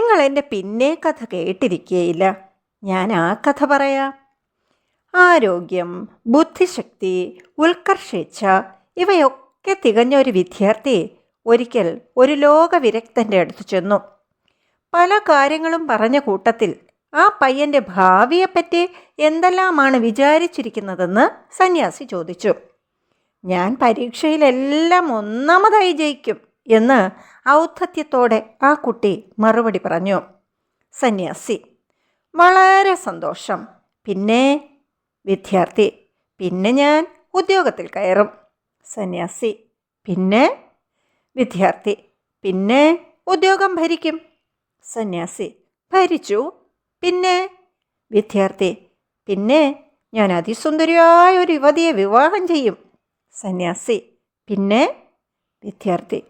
നിങ്ങൾ എന്റെ പിന്നെ കഥ കേട്ടിരിക്കുകയില്ല ഞാൻ ആ കഥ പറയാം. ആരോഗ്യം ബുദ്ധിശക്തി ഉത്കർഷേച്ഛ ഇവയൊക്കെ തികഞ്ഞ ഒരു വിദ്യാർത്ഥി ഒരിക്കൽ ഒരു ലോകവിരക്തന്റെ അടുത്ത് ചെന്നു. പല കാര്യങ്ങളും പറഞ്ഞ കൂട്ടത്തിൽ ആ പയ്യന്റെ ഭാവിയെപ്പറ്റി എന്തെല്ലാമാണ് വിചാരിച്ചിരിക്കുന്നതെന്ന് സന്യാസി ചോദിച്ചു. ഞാൻ പരീക്ഷയിലെല്ലാം ഒന്നാമതായി ജയിക്കും. എന്ന് ഔദ്ധത്യത്തോടെ ആ കുട്ടി മറുപടി പറഞ്ഞു. സന്യാസി വളരെ സന്തോഷം. പിന്നെ വിദ്യാർത്ഥി പിന്നെ ഞാൻ ഉദ്യോഗത്തിൽ കയറും. സന്യാസി പിന്നെ വിദ്യാർത്ഥി പിന്നെ ഉദ്യോഗം ഭരിക്കും. സന്യാസി ഭരിച്ചു. പിന്നെ വിദ്യാർത്ഥി പിന്നെ ഞാൻ അതിസുന്ദരിയായ ഒരു യുവതിയെ വിവാഹം ചെയ്യും. സന്യാസി പിന്നെ വിദ്യാർത്ഥി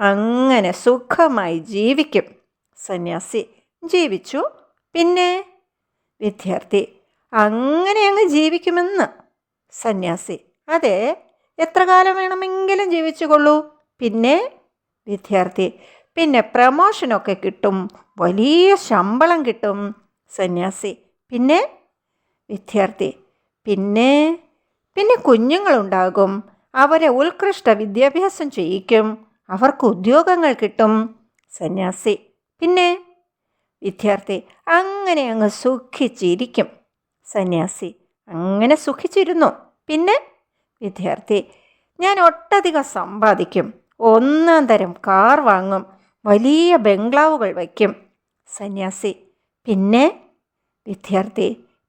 അങ്ങനെ സുഖമായി ജീവിക്കും. സന്യാസി ജീവിച്ചു. പിന്നെ? വിദ്യാർത്ഥി അങ്ങനെ അങ്ങ് ജീവിക്കുമെന്ന്. സന്യാസി അതെ എത്ര കാലം വേണമെങ്കിലും ജീവിച്ചുകൊള്ളൂ. പിന്നെ? വിദ്യാർത്ഥി പിന്നെ പ്രമോഷനൊക്കെ കിട്ടും വലിയ ശമ്പളം കിട്ടും. സന്യാസി പിന്നെ? വിദ്യാർത്ഥി പിന്നെ? പിന്നെ കുഞ്ഞുങ്ങളുണ്ടാകും അവരെ ഉത്കൃഷ്ട വിദ്യാഭ്യാസം ചെയ്യിക്കും. അവർക്ക് ഉദ്യോഗങ്ങൾ കിട്ടും സന്യാസി. പിന്നെ വിദ്യാർത്ഥി അങ്ങനെ അങ്ങ് സുഖിച്ചിരിക്കും. സന്യാസി അങ്ങനെ സുഖിച്ചിരുന്നു. പിന്നെ വിദ്യാർത്ഥി ഞാൻ ഒട്ടധികം സമ്പാദിക്കും. ഒന്നാം തരം കാർ വാങ്ങും. വലിയ ബംഗ്ലാവുകൾ വയ്ക്കും. സന്യാസി പിന്നെ വിദ്യാർത്ഥി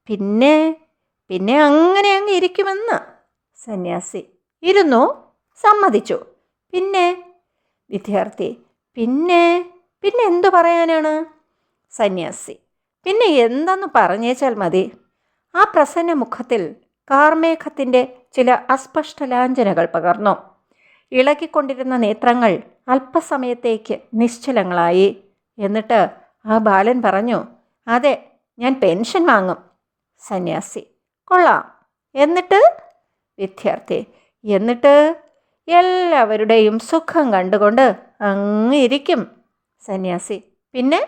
പിന്നെ പിന്നെ അങ്ങനെ അങ്ങ് ഇരിക്കുമെന്ന് സന്യാസി ഇരുന്നു സമ്മതിച്ചു. പിന്നെ വിദ്യാർത്ഥി. പിന്നെ പിന്നെ എന്തു പറയാനാണ്? സന്യാസി. പിന്നെ എന്തെന്ന് പറഞ്ഞേച്ചാൽ മതി. ആ പ്രസന്ന മുഖത്തിൽ കാർമേഘത്തിന്റെ ചില അസ്പഷ്ട ലാഞ്ചനകൾ പകർന്നു. ഇളകിക്കൊണ്ടിരുന്ന നേത്രങ്ങൾ അല്പസമയത്തേക്ക് നിശ്ചലങ്ങളായി. എന്നിട്ട് ആ ബാലൻ പറഞ്ഞു അതെ ഞാൻ പെൻഷൻ വാങ്ങും. സന്യാസി കൊള്ളാം. എന്നിട്ട് വിദ്യാർത്ഥി എന്നിട്ട് എല്ലാവരുടെയും സുഖം കണ്ടുകൊണ്ട് അങ്ങിരിക്കും സന്യാസി. പിന്നെ?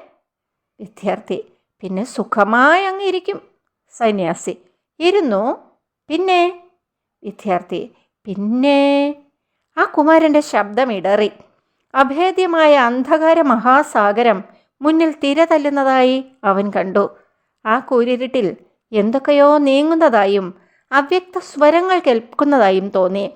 വിദ്യാർത്ഥി. പിന്നെ സുഖമായി അങ്ങിരിക്കും സന്യാസി. ഇരുന്നു. പിന്നെ? വിദ്യാർത്ഥി. പിന്നെ? ആ കുമാരന്റെ ശബ്ദം ഇടറി. അഭേദ്യമായ അന്ധകാര മഹാസാഗരം മുന്നിൽ തിര തല്ലുന്നതായി അവൻ കണ്ടു. ആ കൂരിരുട്ടിൽ എന്തൊക്കെയോ നീങ്ങുന്നതായും അവ്യക്ത സ്വരങ്ങൾ കേൾക്കുന്നതായും തോന്നി.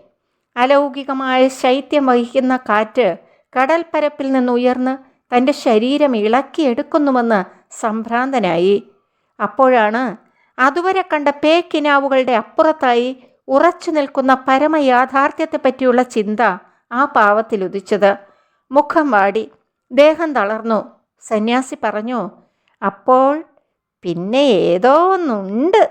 അലൗകികമായ ശൈത്യം വഹിക്കുന്ന കാറ്റ് കടൽപ്പരപ്പിൽ നിന്നുയർന്ന് തന്റെ ശരീരം ഇളക്കിയെടുക്കുന്നുവെന്ന് സംഭ്രാന്തനായി. അപ്പോഴാണ് അതുവരെ കണ്ട പേക്കിനാവുകളുടെ അപ്പുറത്തായി ഉറച്ചു നിൽക്കുന്ന പരമയാഥാർത്ഥ്യത്തെപ്പറ്റിയുള്ള ചിന്ത ആ പാവത്തിൽ ഉദിച്ചത്. മുഖം വാടി ദേഹം തളർന്നു. സന്യാസി പറഞ്ഞു അപ്പോൾ പിന്നെ ഏതോ ഒന്നുണ്ട്.